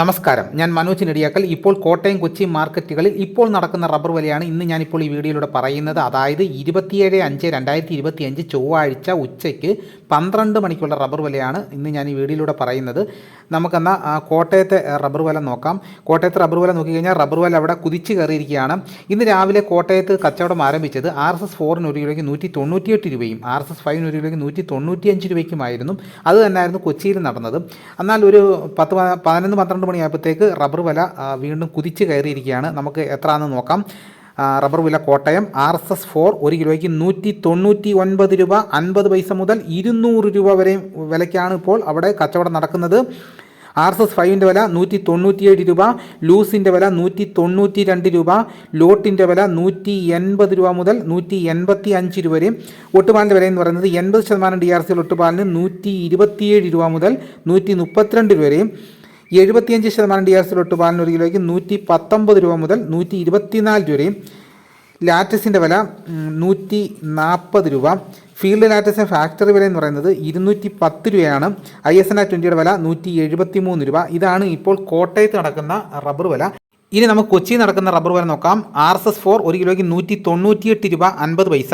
നമസ്കാരം. ഞാൻ മനോജ് നെടിയാക്കൽ. ഇപ്പോൾ കോട്ടയം കൊച്ചി മാർക്കറ്റുകളിൽ ഇപ്പോൾ നടക്കുന്ന റബ്ബർ വിലയാണ് ഇന്ന് ഞാനിപ്പോൾ ഈ വീഡിയോയിലൂടെ പറയുന്നത്. അതായത് ഇരുപത്തിയേഴ് അഞ്ച് രണ്ടായിരത്തി ഇരുപത്തി അഞ്ച് ചൊവ്വാഴ്ച ഉച്ചയ്ക്ക് പന്ത്രണ്ട് മണിക്കുള്ള റബ്ബർ വിലയാണ് ഇന്ന് ഞാൻ ഈ വീഡിയോയിലൂടെ പറയുന്നത്. നമുക്കെന്നാൽ കോട്ടയത്തെ റബ്ബർ വില നോക്കാം. കോട്ടയത്തെ റബ്ബർ വില നോക്കിക്കഴിഞ്ഞാൽ റബ്ബർ വില അവിടെ കുതിച്ച് കയറിയിരിക്കുകയാണ്. ഇന്ന് രാവിലെ കോട്ടയത്ത് കച്ചവടം ആരംഭിച്ചത് ആർ എസ് എസ് ഫോറിന് ഒരു കിലോയ്ക്ക് നൂറ്റി തൊണ്ണൂറ്റിയെട്ട് രൂപയും ആർ എസ് എസ് ഫൈവിന് ഒരു കിലോയ്ക്ക് നൂറ്റി തൊണ്ണൂറ്റിയഞ്ച് രൂപയ്ക്കുമായിരുന്നു. അത് തന്നെയായിരുന്നു കൊച്ചിയിൽ നടന്നത്. എന്നാൽ ഒരു പത്ത് പതിനൊന്ന് പന്ത്രണ്ട് മണിയായപ്പോഴത്തേക്ക് റബ്ബർ വില വീണ്ടും കുതിച്ച് കയറിയിരിക്കുകയാണ്. നമുക്ക് എത്ര എത്രയാണെന്ന് നോക്കാം റബ്ബർ വില Kottayam R S S four ഒരു കിലോയ്ക്ക് നൂറ്റി തൊണ്ണൂറ്റി ഒൻപത് രൂപ അൻപത് പൈസ മുതൽ ഇരുന്നൂറ് രൂപ വരെയും വിലയ്ക്കാണ് ഇപ്പോൾ അവിടെ കച്ചവടം നടക്കുന്നത്. ആർ എസ് എസ് ഫൈവിന്റെ വില നൂറ്റി തൊണ്ണൂറ്റിയേഴ് രൂപ ലൂസിന്റെ വില നൂറ്റി തൊണ്ണൂറ്റി രണ്ട് രൂപ ലോട്ടിന്റെ വില നൂറ്റി എൺപത് രൂപ മുതൽ നൂറ്റി എൺപത്തി അഞ്ച് രൂപ വരെയും. ഒട്ടുപാലിന്റെ വില എന്ന് പറയുന്നത് എൺപത് ശതമാനം ഡി ആർ സിയിൽ ഒട്ടുപാലിന് നൂറ്റി ഇരുപത്തിയേഴ് രൂപ മുതൽ നൂറ്റി മുപ്പത്തിരണ്ട് രൂപ വരെയും. എഴുപത്തിയഞ്ച് ശതമാനം ഡി ആർ സി ഒട്ടുപാലിന് ഒരു കിലോയ്ക്ക് നൂറ്റി പത്തൊമ്പത് രൂപ മുതൽ നൂറ്റി ഇരുപത്തിനാല് രൂപ വരെയും ലാറ്റസിന്റെ വില നൂറ്റി നാൽപ്പത് രൂപ. ഫീൽഡ് ലാറ്റസിന്റെ ഫാക്ടറി വില എന്ന് പറയുന്നത് ഇരുന്നൂറ്റി പത്ത് രൂപയാണ്. ഐ എസ് എൻ ആ ട്വന്റിയുടെ വില നൂറ്റി എഴുപത്തി മൂന്ന് രൂപ. ഇതാണ് ഇപ്പോൾ കോട്ടയത്ത് നടക്കുന്ന റബ്ബർ വില. ഇനി നമുക്ക് കൊച്ചി നടക്കുന്ന റബ്ബർ വില നോക്കാം. ആർ എസ് എസ് ഫോർ ഒരു കിലോയ്ക്ക് നൂറ്റി തൊണ്ണൂറ്റിയെട്ട് രൂപ അൻപത് പൈസ.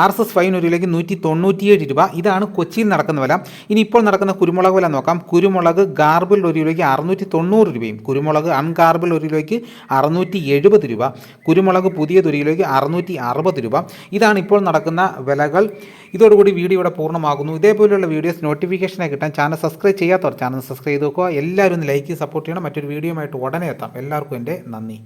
ആർ എസ് എസ് ഫൈവിന് ഒരു കിലോയ്ക്ക് നൂറ്റി തൊണ്ണൂറ്റിയേഴ് രൂപ. ഇതാണ് കൊച്ചിയിൽ നടക്കുന്ന വില. ഇനി ഇപ്പോൾ നടക്കുന്ന കുരുമുളക് വില നോക്കാം. കുരുമുളക് ഗാർബിൾ ഒരു കിലോയ്ക്ക് അറുന്നൂറ്റി തൊണ്ണൂറ് രൂപയും. കുരുമുളക് അൺഗാർബിൾ ഒരു കിലോയ്ക്ക് അറുന്നൂറ്റി എഴുപത് രൂപ. കുരുമുളക് പുതിയത് ഒരു കിലോയ്ക്ക് അറുന്നൂറ്റി അറുപത് രൂപ. ഇതാണ് ഇപ്പോൾ നടക്കുന്ന വിലകൾ. ഇതോടുകൂടി വീഡിയോ ഇവിടെ പൂർണമാകുന്നു. ഇതേപോലെയുള്ള വീഡിയോസ് നോട്ടിഫിക്കേഷനായി കിട്ടാൻ ചാനൽ സബ്സ്ക്രൈബ് ചെയ്യാത്തവർ ചാനൽ സബ്സ്ക്രൈബ് ചെയ്ത് നോക്കുക എല്ലാവരും ഒന്ന് ലൈക്ക് സപ്പോർട്ട് ചെയ്യണം. മറ്റൊരു വീഡിയോയുമായിട്ട് ഉടനെ എത്താം. എല്ലാവർക്കും എന്റെ നന്ദി